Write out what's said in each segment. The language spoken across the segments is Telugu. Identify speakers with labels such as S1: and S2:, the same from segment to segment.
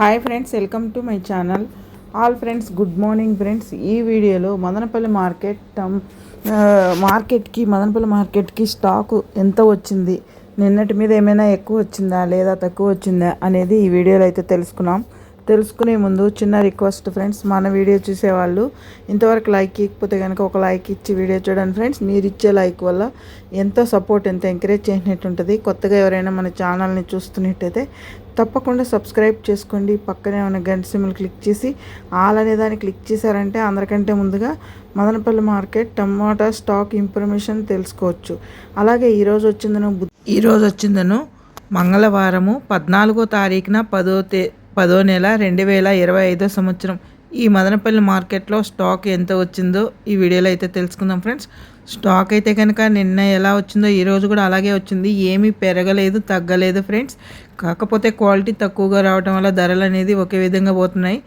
S1: Hi friends welcome to my channel. All friends good morning friends. ఈ వీడియోలో మదనపల్లి మార్కెట్ టమ్, మార్కెట్కి మదనపల్లి మార్కెట్కి స్టాకు ఎంత వచ్చింది నిన్నటి మీద ఏమైనా ఎక్కువ వచ్చిందా లేదా తక్కువ వచ్చిందా అనేది ఈ వీడియోలో అయితే తెలుసుకున్నాం. తెలుసుకునే ముందు చిన్న రిక్వెస్ట్ ఫ్రెండ్స్ మన వీడియో చూసేవాళ్ళు ఇంతవరకు లైక్ ఇకపోతే కనుక ఒక లైక్ ఇచ్చి వీడియో చూడండి ఫ్రెండ్స్. మీరు ఇచ్చే లైక్ వల్ల ఎంతో సపోర్ట్ ఎంతో ఎంకరేజ్ చేసినట్టు ఉంటుంది. కొత్తగా ఎవరైనా మన ఛానల్ని చూస్తున్నట్టయితే తప్పకుండా సబ్స్క్రైబ్ చేసుకోండి. పక్కనే ఉన్న గంట సిమ్లు క్లిక్ చేసి ఆల్ అనే దాన్ని క్లిక్ చేశారంటే అందరికంటే ముందుగా మదనపల్లి మార్కెట్ టమాటా స్టాక్ ఇన్ఫర్మేషన్ తెలుసుకోవచ్చు. అలాగే ఈరోజు వచ్చిందను ఈరోజు వచ్చిందను మంగళవారము పద్నాలుగో తారీఖున పదో తే పదో నెల రెండు వేల ఇరవై ఐదో సంవత్సరం. ఈ మదనపల్లి మార్కెట్లో స్టాక్ ఎంత వచ్చిందో ఈ వీడియోలో అయితే తెలుసుకుందాం ఫ్రెండ్స్. స్టాక్ అయితే కనుక నిన్న ఎలా వచ్చిందో ఈరోజు కూడా అలాగే వచ్చింది. ఏమీ పెరగలేదు తగ్గలేదు ఫ్రెండ్స్. కాకపోతే క్వాలిటీ తక్కువగా రావడం వల్ల ధరలు అనేది ఒకే విధంగా పోతున్నాయి.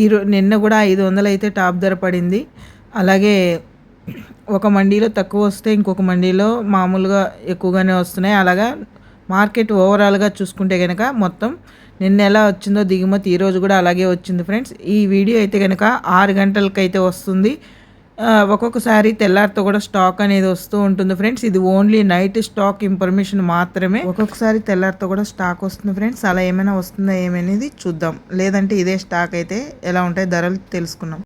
S1: ఈ నిన్న కూడా ఐదు వందలు అయితే టాప్ ధర పడింది. అలాగే ఒక మండీలో తక్కువ వస్తే ఇంకొక మండీలో మామూలుగా ఎక్కువగానే వస్తున్నాయి. అలాగా మార్కెట్ ఓవరాల్గా చూసుకుంటే కనుక మొత్తం నిన్న ఎలా వచ్చిందో దిగుమతి ఈరోజు కూడా అలాగే వచ్చింది ఫ్రెండ్స్. ఈ వీడియో అయితే కనుక ఆరు గంటలకైతే వస్తుంది. ఒక్కొక్కసారి తెల్లారితో కూడా స్టాక్ అనేది వస్తూ ఉంటుంది ఫ్రెండ్స్. ఇది ఓన్లీ నైట్ స్టాక్ ఇన్ఫర్మేషన్ మాత్రమే. ఒక్కొక్కసారి తెల్లారితో కూడా స్టాక్ వస్తుంది ఫ్రెండ్స్. అలా ఏమైనా వస్తుందా ఏమనేది చూద్దాం. లేదంటే ఇదే స్టాక్ అయితే ఎలా ఉంటాయి ధరలు తెలుసుకున్నాం